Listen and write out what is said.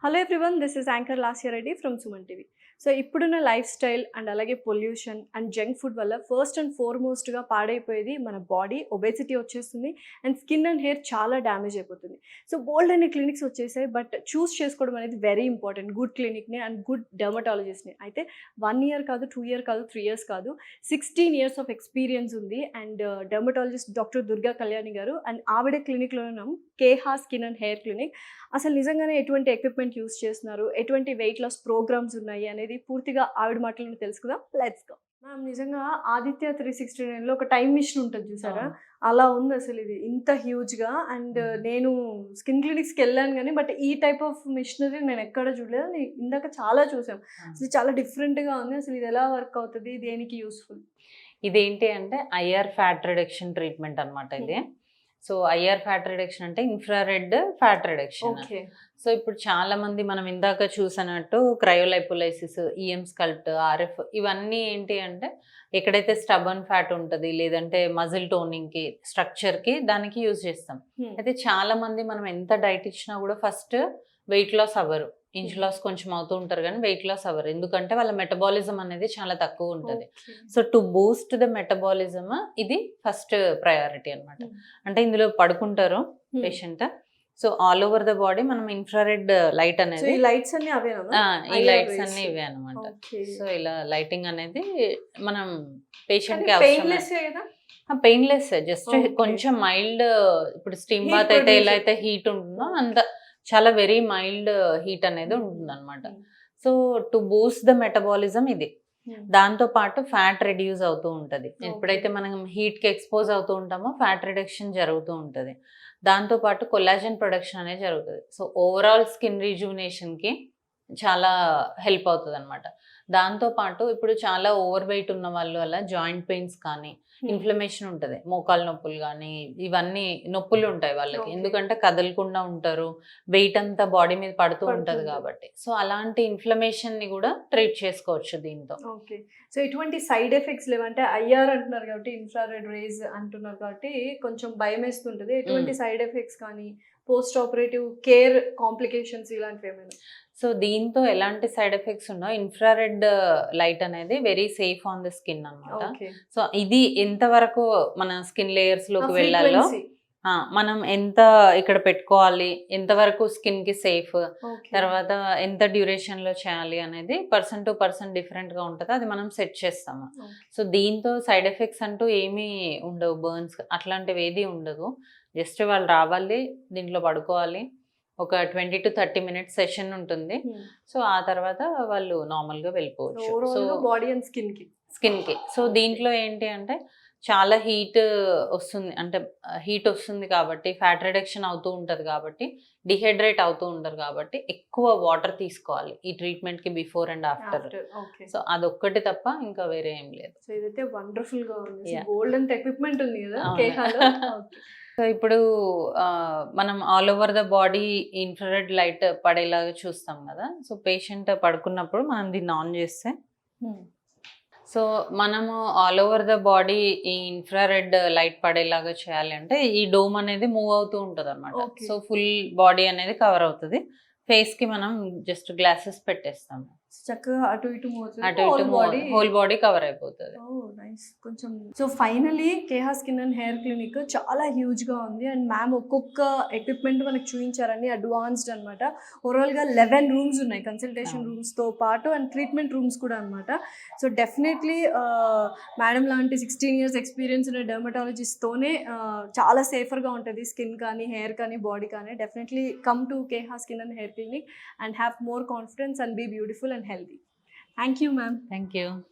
Hello everyone, this is anchor Lasya Reddy from Suman TV. So ఇప్పుడున్న life style and అలాగే pollution and junk food వల్ల first and ఫోర్మోస్ట్గా పాడైపోయేది మన body. Obesity వచ్చేస్తుంది and skin and hair చాలా damage అయిపోతుంది. సో బోల్డ్ అనే క్లినిక్స్ వచ్చేసాయి బట్ చూస్ చేసుకోవడం అనేది వెరీ ఇంపార్టెంట్. గుడ్ క్లినిక్ని అండ్ గుడ్ డెర్మటాలజిస్ట్ని అయితే వన్ ఇయర్ కాదు టూ ఇయర్ కాదు త్రీ ఇయర్స్ కాదు సిక్స్టీన్ ఇయర్స్ ఆఫ్ ఎక్స్పీరియన్స్ ఉంది. And dermatologist doctor Durga Kalyani గారు అండ్ ఆవిడ క్లినిక్లో ఉన్నాం Keha skin and hair clinic. అసలు నిజంగానే ఎటువంటి ఎక్విప్మెంట్ యూస్ చేస్తున్నారు? ఎటువంటి వెయిట్ లాస్ ప్రోగ్రామ్స్ ఉన్నాయి? అనేది పూర్తిగా ఆవిడ మాటలను తెలుసుకుందాం. లెట్స్ గో మ్యామ్ నిజంగా ఆదిత్య త్రీ సిక్స్టీ నైన్లో ఒక టైం మిషన్ ఉంటుంది చూసారా? అలా ఉంది అసలు ఇది. ఇంత హ్యూజ్గా అండ్ నేను స్కిన్ క్లినిక్స్కి వెళ్ళాను కానీ బట్ ఈ టైప్ ఆఫ్ మిషనరీ నేను ఎక్కడ చూడలేదు. ఇందాక చాలా చూసాం. అసలు చాలా డిఫరెంట్గా ఉంది. అసలు ఇది ఎలా వర్క్ అవుతుంది? దేనికి యూస్ఫుల్ ఇదేంటి అంటే ఐఆర్ ఫ్యాట్ రిడక్షన్ ట్రీట్మెంట్ అన్నమాట ఇది. సో ఐఆర్ ఫ్యాట్ రిడక్షన్ అంటే ఇన్ఫ్రారెడ్ ఫ్యాట్ రిడక్షన్. సో ఇప్పుడు చాలా మంది మనం ఇందాక చూసినట్టు క్రయోలైపోలైసిస్ ఈఎం స్కల్ప్ట్ ఆర్ఎఫ్ ఇవన్నీ ఏంటి అంటే ఎక్కడైతే స్టబన్ ఫ్యాట్ ఉంటుంది లేదంటే మజిల్ టోనింగ్కి స్ట్రక్చర్కి దానికి యూజ్ చేస్తాం. అయితే చాలా మంది మనం ఎంత డైట్ ఇచ్చినా కూడా ఫస్ట్ వెయిట్ లాస్ అవ్వరు. ఇంచ్ లాస్ కొంచెం అవుతూ ఉంటారు కానీ వెయిట్ లాస్ అవ్వరు. ఎందుకంటే వాళ్ళ మెటబాలిజం అనేది చాలా తక్కువ ఉంటుంది. So to boost the metabolism ఇది ఫస్ట్ ప్రయారిటీ అన్నమాట. Hmm. అంటే ఇందులో పడుకుంటారు patient. So all over the body మనం ఇన్ఫ్రారెడ్ లైట్ అనేది లైట్స్ అన్ని ఈ లైట్స్. అన్ని ఇవే అనమాట సో ఇలా లైటింగ్ అనేది మనం పేషెంట్కి పెయిన్లెస్ కదా? Painless just. కొంచెం మైల్డ్ ఇప్పుడు స్టీమ్ బాత్ అయితే ఎలా అయితే హీట్ ఉంటుందో అంత చాలా వెరీ మైల్డ్ హీట్ అనేది ఉంటుంది అనమాట so to boost the metabolism ఇది. దాంతో పాటు ఫ్యాట్ రెడ్యూస్ అవుతూ ఉంటుంది. ఎప్పుడైతే మనం హీట్కి ఎక్స్పోజ్ అవుతూ ఉంటామో ఫ్యాట్ రిడక్షన్ జరుగుతూ ఉంటుంది. దాంతో పాటు కొలాజన్ ప్రొడక్షన్ అనేది జరుగుతుంది. సో ఓవరాల్ స్కిన్ రిజువినేషన్కి చాలా హెల్ప్ అవుతుంది అనమాట దాంతో పాటు ఇప్పుడు చాలా ఓవర్ వెయిట్ ఉన్న వాళ్ళు వల్ల జాయింట్ పెయిన్స్ కానీ ఇన్ఫ్లమేషన్ ఉంటుంది. మోకాలు నొప్పులు కానీ ఇవన్నీ నొప్పులు ఉంటాయి వాళ్ళకి. ఎందుకంటే కదలకుండా ఉంటారు వెయిట్ అంతా బాడీ మీద పడుతూ ఉంటది. కాబట్టి. సో అలాంటి ఇన్ఫ్లమేషన్ని కూడా ట్రీట్ చేసుకోవచ్చు దీంతో. ఓకే. సో ఎటువంటి సైడ్ ఎఫెక్ట్స్ లేవంటే ఐఆర్ అంటున్నారు కాబట్టి ఇన్ఫ్రారెడ్ రేజ్ అంటున్నారు కాబట్టి కొంచెం భయం వేస్తుంటుంది ఎటువంటి సైడ్ ఎఫెక్ట్స్ కానీ పోస్ట్ ఆపరేటివ్ కేర్ కాంప్లికేషన్స్ ఇలాంటివి ఏమైనా? సో దీంతో ఎలాంటి సైడ్ ఎఫెక్ట్స్ ఉండవు ఇన్ఫ్రారెడ్ లైట్ అనేది very safe on the skin అన్నమాట. ఓకే. సో ఇది ఎంత వరకు మన స్కిన్ లేయర్స్లోకి వెళ్ళాలో మనం ఎంత ఇక్కడ పెట్టుకోవాలి ఎంతవరకు స్కిన్కి సేఫ్ తర్వాత ఎంత డ్యూరేషన్లో చేయాలి అనేది పర్సన్ టు పర్సన్ డిఫరెంట్గా ఉంటుంది అది మనం సెట్ చేస్తాము. సో దీంతో సైడ్ ఎఫెక్ట్స్ అంటూ ఏమీ ఉండవు బర్న్స్ అట్లాంటివి ఏది ఉండదు. జస్ట్ వాళ్ళు రావాలి దీంట్లో పడుకోవాలి. ఒక twenty to thirty minutes session ఉంటుంది. సో ఆ తర్వాత వాళ్ళు నార్మల్గా వెళ్ళిపోవచ్చు. సో బాడీ అండ్ స్కిన్కి స్కిన్కి సో దీంట్లో ఏంటి అంటే చాలా హీట్ వస్తుంది. అంటే హీట్ వస్తుంది కాబట్టి ఫ్యాట్ రిడక్షన్ అవుతూ ఉంటది కాబట్టి డిహైడ్రేట్ అవుతూ ఉంటారు కాబట్టి ఎక్కువ వాటర్ తీసుకోవాలి ఈ ట్రీట్మెంట్కి బిఫోర్ అండ్ ఆఫ్టర్. సో అదొక్కటి తప్ప ఇంకా వేరే ఏం లేదు. సో ఇదైతే వండర్ఫుల్గా ఉంది Yeah. గోల్డ్ అండ్ ఎక్విప్మెంట్ ఉంది కదా. సో ఇప్పుడు మనం all over the body infrared light పడేలాగా చూస్తాం కదా. సో పేషెంట్ పడుకున్నప్పుడు మనం దీన్ని ఆన్ చేస్తే సో మనము ఆల్ ఓవర్ ద బాడీ ఈ ఇన్ఫ్రారెడ్ లైట్ పడేలాగా చేయాలి అంటే ఈ డోమ్ అనేది మూవ్ అవుతూ ఉంటుంది అనమాట. సో ఫుల్ బాడీ అనేది కవర్ అవుతుంది. ఫేస్కి మనం జస్ట్ గ్లాసెస్ పెట్టేస్తాం చక్కగా అటు ఇటు మూవ్ అటు ఇటు బాడీ హోల్ బాడీ కవర్ అయిపోతుంది. నైస్ కొంచెం so finally Keha skin and hair clinic చాలా హ్యూజ్గా ఉంది. అండ్ మ్యామ్ ఒక్కొక్క ఎక్విప్మెంట్ మనకు చూపించారని అడ్వాన్స్డ్ అనమాట ఓవరాల్గా లెవెన్ రూమ్స్ ఉన్నాయి కన్సల్టేషన్. రూమ్స్తో పాటు అండ్ ట్రీట్మెంట్ రూమ్స్ కూడా అనమాట సో డెఫినెట్లీ మేడం లాంటి సిక్స్టీన్ ఇయర్స్ ఎక్స్పీరియన్స్ ఉన్న డెర్మటాలజిస్ట్ తోనే చాలా సేఫర్గా ఉంటుంది స్కిన్ కానీ హెయిర్ కానీ బాడీ కానీ. Definitely come to Keha skin and hair clinic and have more confidence and be beautiful and healthy. Thank you, ma'am. Thank you.